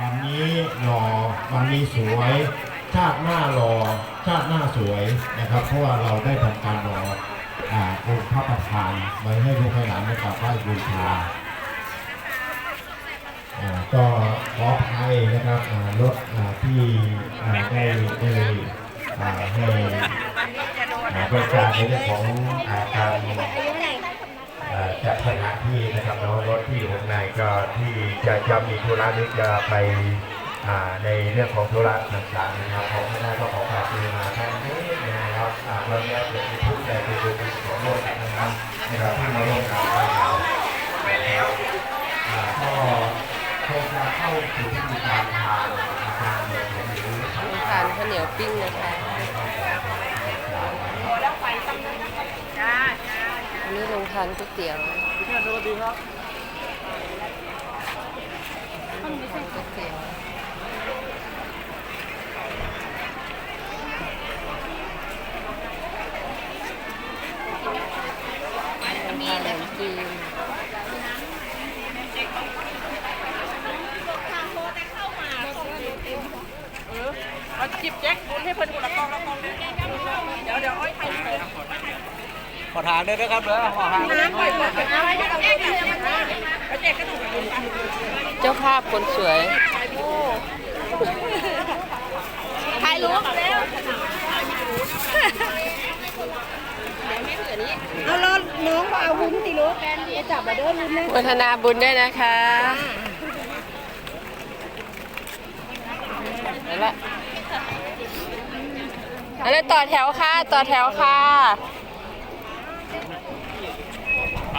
วันนี้หล่อวันนี้สวย ชาติหน้าหล่อชาติหน้าสวยนะครับเพราะว่าเราได้ทำการรออ่าองค์พระประธานไว้ให้ลูกหลานได้กราบไหว้บูชาอ่าก็ขออภัยนะครับรถที่ได้ได้ให้บริการในเรื่องของอาการ สถานที่นะครับเนาะรถที่อยู่ข้างในก็ที่จะจะมีธุระหรือจะไปอ่าในเรื่องของธุระต่างๆนะครับผมไม่ได้ก็ขอฝากดูมาท่านนี้นะครับอ่าเราแยกเป็นทุกข์แต่เป็นบุญของโลกนะครับนะครับที่มาร่วมงานกับเราแล้วอ่าก็คงจะเข้าสู่พิธีการทานอาหารเหมือนหรือมีทานข้าวเหนียวปิ้งนะคะอันนี้ลงทานก๋วยเตี๋ยว สวัสดีครับทานก๋วยเตี๋ยวมีขนมจีนเอาจิบแจ็คบุญให้เพิ่นคนละกองละกองเดี๋ยวเดี๋ยวอ้อยไทย ขอทางด้วยนะครับเด้อขอทางน้ำปล่อยหมดเอาไว้ให้เราแจ็คกันเอาแจ็คกันหนูเจ้าภาพคนสวยถ่ายรูปแล้วเอาล้อน้องก็เอาวุ้นติลูกแฟนจะจับมาเด้อวุ้นนะวัฒนาบุญด้วยนะคะเอาละเอาละต่อแถวค่ะ ต่อแถวค่ะ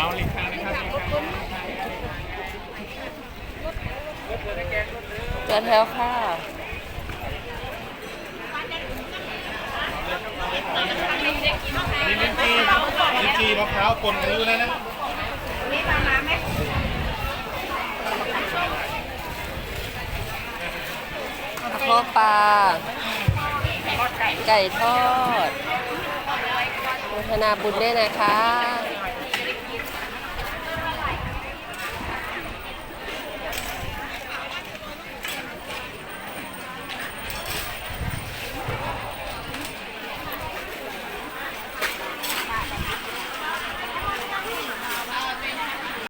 เอาลิคานะครับต่อแถวค่ะนี่ลิ้นจีลิ้นจีมะพร้าวปนกันอยู่นะนะกระเพาะปลาไก่ทอดวัฒนาบุญด้วยนะคะ